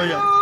官人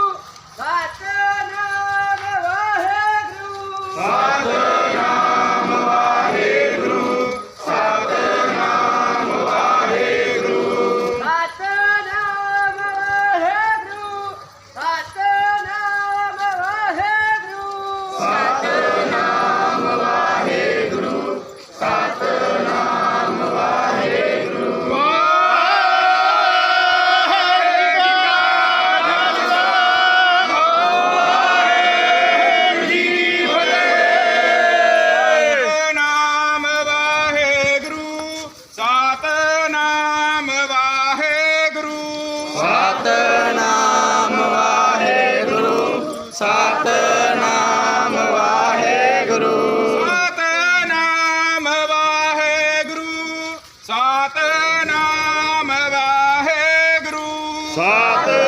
passada.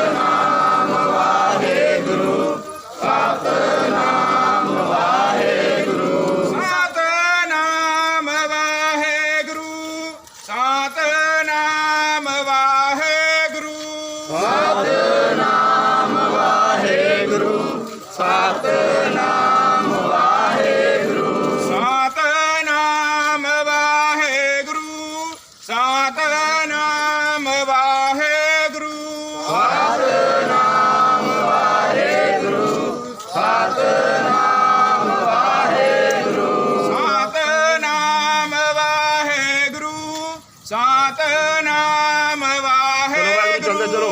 सात नाम वाहे चलो चलो।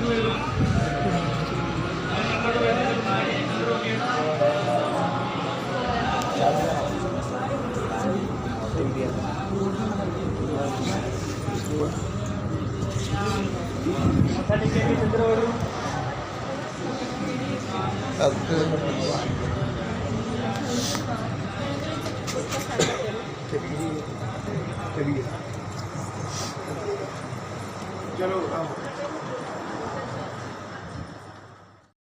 Gracias.